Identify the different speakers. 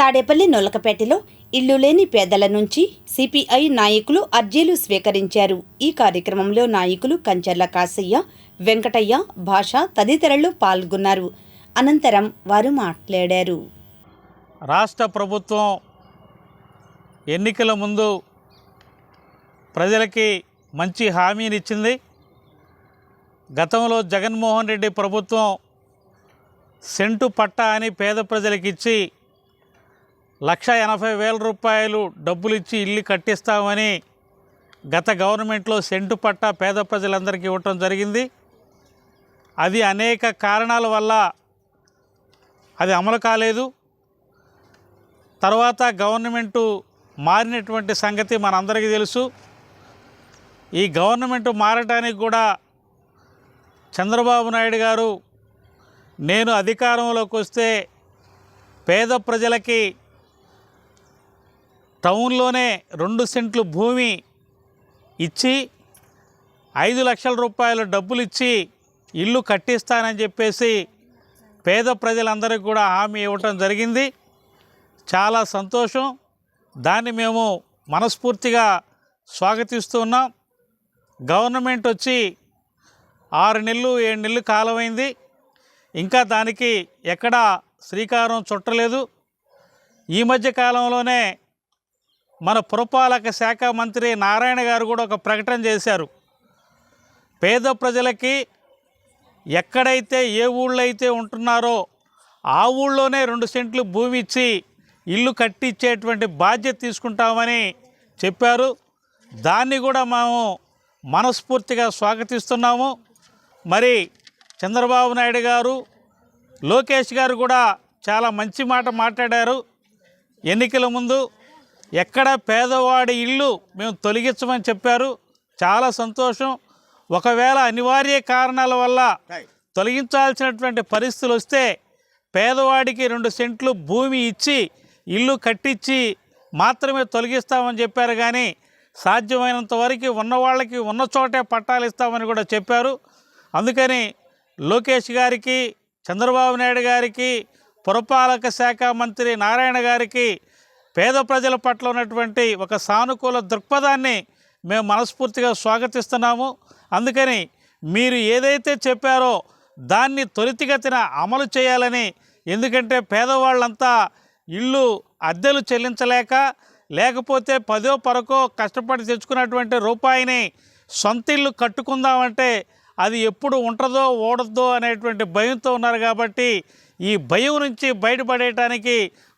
Speaker 1: తాడేపల్లి నొలకపేటలో ఇల్లు లేని పేదల నుంచి సిపిఐ నాయకులు అర్జీలు స్వీకరించారు. ఈ కార్యక్రమంలో నాయకులు కంచర్ల కాసయ్య వెంకటయ్య భాష తదితరులు పాల్గొన్నారు. అనంతరం వారు మాట్లాడారు.
Speaker 2: రాష్ట్ర ప్రభుత్వం ఎన్నికల ముందు ప్రజలకి మంచి హామీని ఇచ్చింది గతంలో జగన్మోహన్ రెడ్డి ప్రభుత్వం సెంటు పట్టా అని పేద ప్రజలకిచ్చి లక్ష ఎనభై వేల రూపాయలు డబ్బులు ఇచ్చి ఇల్లు కట్టిస్తామని గత గవర్నమెంట్లో సెంటు పట్టా పేద ప్రజలందరికీ ఇవ్వటం జరిగింది. అది అనేక కారణాల వల్ల అది అమలు కాలేదు. తర్వాత గవర్నమెంటు మారినటువంటి సంగతి మనందరికీ తెలుసు. ఈ గవర్నమెంట్ మారటానికి కూడా చంద్రబాబు నాయుడు గారు నేను అధికారంలోకి వస్తే పేద ప్రజలకి టౌన్లోనే రెండు సెంట్లు భూమి ఇచ్చి ఐదు లక్షల రూపాయలు డబ్బులు ఇచ్చి ఇల్లు కట్టిస్తానని చెప్పేసి పేద ప్రజలందరికీ కూడా హామీ ఇవ్వటం జరిగింది. చాలా సంతోషం. దాన్ని మేము మనస్ఫూర్తిగా స్వాగతిస్తున్నాం గవర్నమెంట్ వచ్చి ఆరు నెలలు ఏడు నెలలు కాలమైంది. ఇంకా దానికి ఎక్కడా శ్రీకారం చుట్టలేదు. ఈ మధ్య కాలంలోనే మన పురపాలక శాఖ మంత్రి నారాయణ గారు కూడా ఒక ప్రకటన చేశారు. పేద ప్రజలకి ఎక్కడైతే ఏ ఊళ్ళో అయితే ఉంటున్నారో ఆ ఊళ్ళోనే రెండు సెంట్లు భూమి ఇచ్చి ఇల్లు కట్టించేటువంటి బాధ్యత తీసుకుంటామని చెప్పారు. దాన్ని కూడా మేము మనస్ఫూర్తిగా స్వాగతిస్తున్నాము. మరి చంద్రబాబు నాయుడు గారు లోకేష్ గారు కూడా చాలా మంచి మాట మాట్లాడారు. ఎన్నికల ముందు ఎక్కడ పేదవాడి ఇల్లు మేము తొలగించమని చెప్పారు. చాలా సంతోషం. ఒకవేళ అనివార్య కారణాల వల్ల తొలగించాల్సినటువంటి పరిస్థితులు వస్తే పేదవాడికి రెండు సెంట్లు భూమి ఇచ్చి ఇల్లు కట్టించి మాత్రమే తొలగిస్తామని చెప్పారు కానీ సాధ్యమైనంత వరకు ఉన్న వాళ్ళకి ఉన్న చోటే పట్టాలు ఇస్తామని కూడా చెప్పారు. అందుకని లోకేష్ గారికి చంద్రబాబు నాయుడు గారికి పురపాలక శాఖ మంత్రి నారాయణ గారికి పేద ప్రజల పట్ల ఉన్నటువంటి ఒక సానుకూల దృక్పథాన్ని మేము మనస్ఫూర్తిగా స్వాగతిస్తున్నాము. అందుకని మీరు ఏదైతే చెప్పారో దాన్ని త్వరితగతిన అమలు చేయాలని ఎందుకంటే పేదవాళ్ళంతా ఇల్లు అద్దెలు చెల్లించలేక లేకపోతే పదో పరకో కష్టపడి తెచ్చుకున్నటువంటి రూపాయిని సొంత ఇల్లు కట్టుకుందామంటే అది ఎప్పుడు ఉంటుందో ఓడద్దో అనేటువంటి భయంతో ఉన్నారు కాబట్టి ఈ భయం నుంచి బయటపడేయటానికి